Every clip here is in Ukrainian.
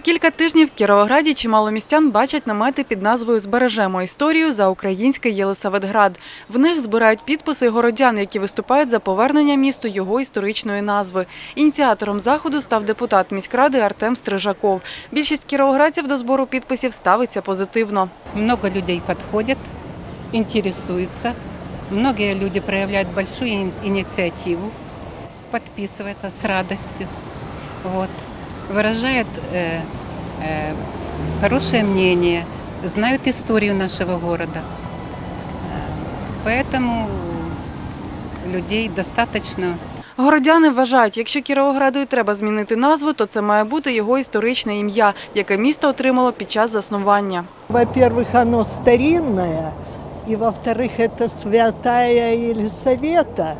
кілька тижнів в Кіровограді чимало містян бачать намети під назвою Збережемо історію за український Єлисаветград. В них збирають підписи городян, які виступають за повернення місту його історичної назви. Ініціатором заходу став депутат міськради Артем Стрижаков. Більшість кіровоградців до збору підписів ставиться позитивно. Много людей подходят, интересуются. Многие люди проявляют большую инициативу, подписываются с радостью. Вот Выражают э, э, хорошее мнение, знают историю нашего города. Э, Поэтому людей достаточно Городяни вважають, якщо Кіровограду і треба змінити назву, то це має бути його історичне ім'я, яке місто отримало під час заснування. Во-первых, оно старинное, и во-вторых, это святая Елисавета,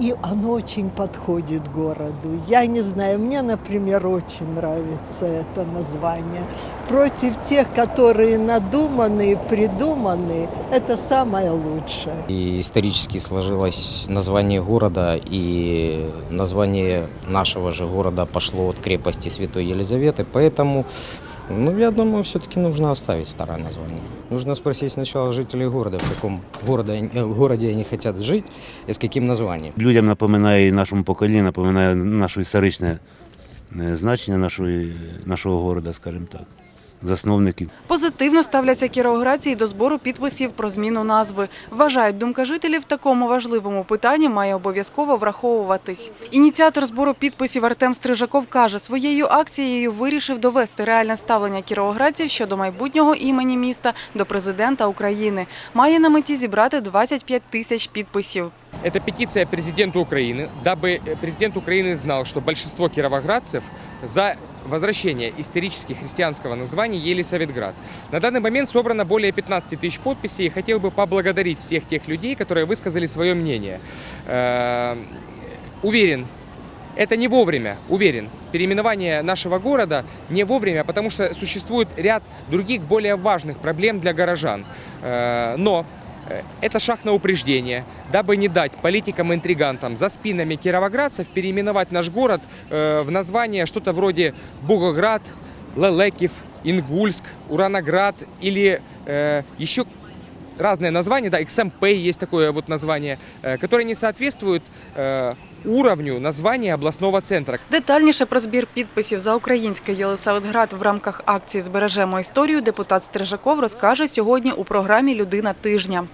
и оно очень подходит городу. Я не знаю, мне, например, очень нравится это название. Против тех, которые надуманы, придуманы, это самое лучшее. И исторически сложилось название города, и название нашего же города пошло от крепости Святой Елизаветы, поэтому, ну, я думаю, все-таки нужно оставить старое название. Нужно спросить сначала жителей города, в каком городе, э, городе они хотят жить и с каким названием. Людям напоминає і нашому поколінню, напоминає наше історичне е, значення нашої, нашого города, скажімо так, засновників. Позитивно ставляться кіровоградці й до збору підписів про зміну назви. Вважають, думка жителів в такому важливому питанні має обов'язково враховуватись. Ініціатор збору підписів Артем Стрижаков каже, своєю акцією вирішив довести реальне ставлення кіровоградців щодо майбутнього імені міста до президента України. Має на меті зібрати 25 тисяч підписів. Это петиция президенту Украины, дабы э, президент Украины знал, что большинство кировоградцев за возвращение исторически христианского названия Елисаветград. На данный момент собрано более 15 тысяч подписей и хотел бы поблагодарить всех тех людей, которые высказали свое мнение. Э, Уверен, это не вовремя, уверен. Переименование нашего города не вовремя, потому что существует ряд других более важных проблем для горожан. Э, Но это шаг на упреждение, дабы не дать политикам-интригантам за спинами кировоградцев переименовать наш город э, в название что-то вроде Бугоград, Лелекив, Ингульск, Ураноград или э, еще разные названия, да, XMP есть такое вот название, э, которое не соответствует э, уровню названия областного центра. Детальніше про збір підписів за український Єлисаветград в рамках акції Збережемо історію депутат Стрижаков розкаже сьогодні у програмі Людина тижня.